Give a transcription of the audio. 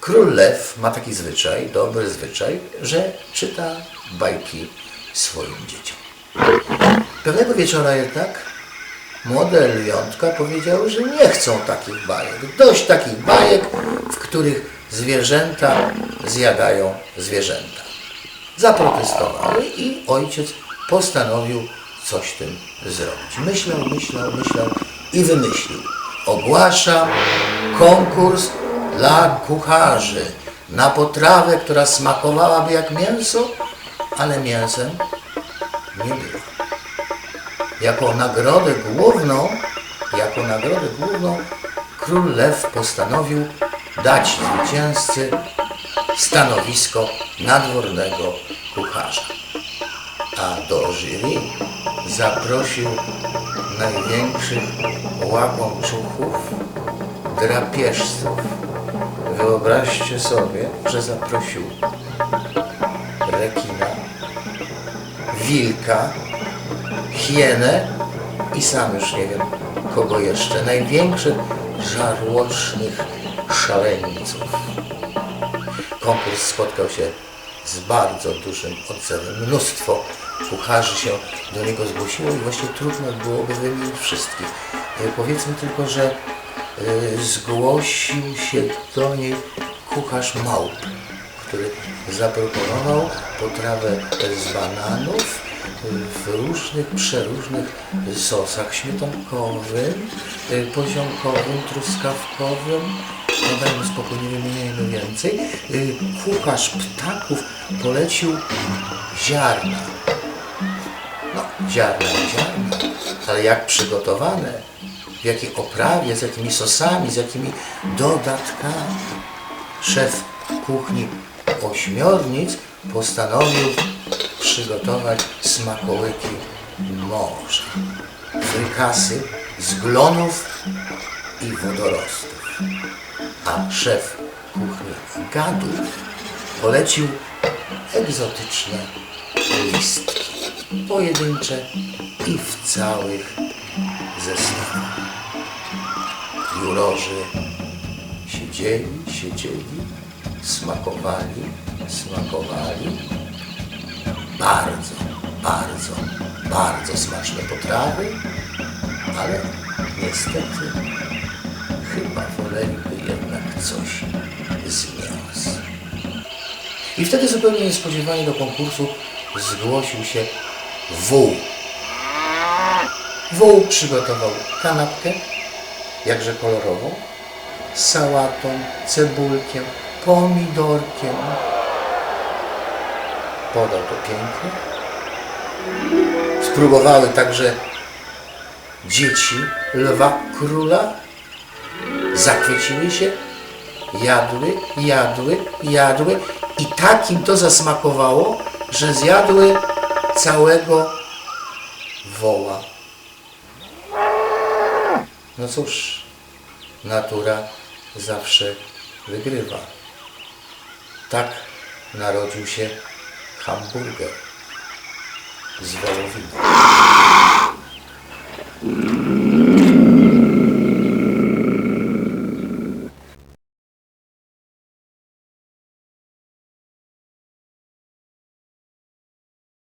Król Lew ma taki zwyczaj, dobry zwyczaj, że czyta bajki swoim dzieciom. Pewnego wieczora jednak młode lwiątka powiedziały, że nie chcą takich bajek. Dość takich bajek, w których zwierzęta zjadają zwierzęta. Zaprotestowały i ojciec postanowił coś tym zrobić. Myślał, myślał, myślał i wymyślił. Ogłaszam konkurs dla kucharzy na potrawę, która smakowałaby jak mięso, ale mięsem nie była. Jako nagrodę główną, jako nagrodę główną król Lew postanowił dać zwycięzcy stanowisko nadwornego kucharza. A do jury zaprosił największych łakomczuchów, drapieżców. Wyobraźcie sobie, że zaprosił rekina, wilka, hienę i sam już nie wiem kogo jeszcze. Największych żarłocznych szaleńców. Konkurs spotkał się z bardzo dużym odzewem. Mnóstwo kucharzy się do niego zgłosiło i właśnie trudno byłoby wymienić wszystkich. E, Powiedzmy tylko, że zgłosił się do niej kucharz małp, który zaproponował potrawę z bananów w różnych, przeróżnych sosach śmietankowych, y, poziomkowym, truskawkowym. No dajmy spokój, nie wymieniajmy więcej. Y, Kucharz ptaków polecił ziarna. No, ziarna, ziarna, ale jak przygotowane, w jakiej oprawie, z jakimi sosami, z jakimi dodatkami. Szef kuchni ośmiornic postanowił przygotować smakołyki morza, frykasy z glonów i wodorostów. A szef kuchni gadów polecił egzotyczne listki, pojedyncze i w całych zestawach. Jurorzy siedzieli, siedzieli, smakowali, smakowali. Bardzo, bardzo, bardzo smaczne potrawy, ale niestety chyba woleliby jednak coś z mięsa. I wtedy zupełnie niespodziewanie do konkursu zgłosił się wół. Wół przygotował kanapkę, jakże kolorową, z sałatą, cebulkiem, pomidorkiem. Podał to pięknie. Spróbowały także dzieci lwa króla. Zachwyciły się, jadły, jadły, jadły i tak im to zasmakowało, że zjadły całego woła. No cóż, natura zawsze wygrywa. Tak narodził się hamburger z wołowiny.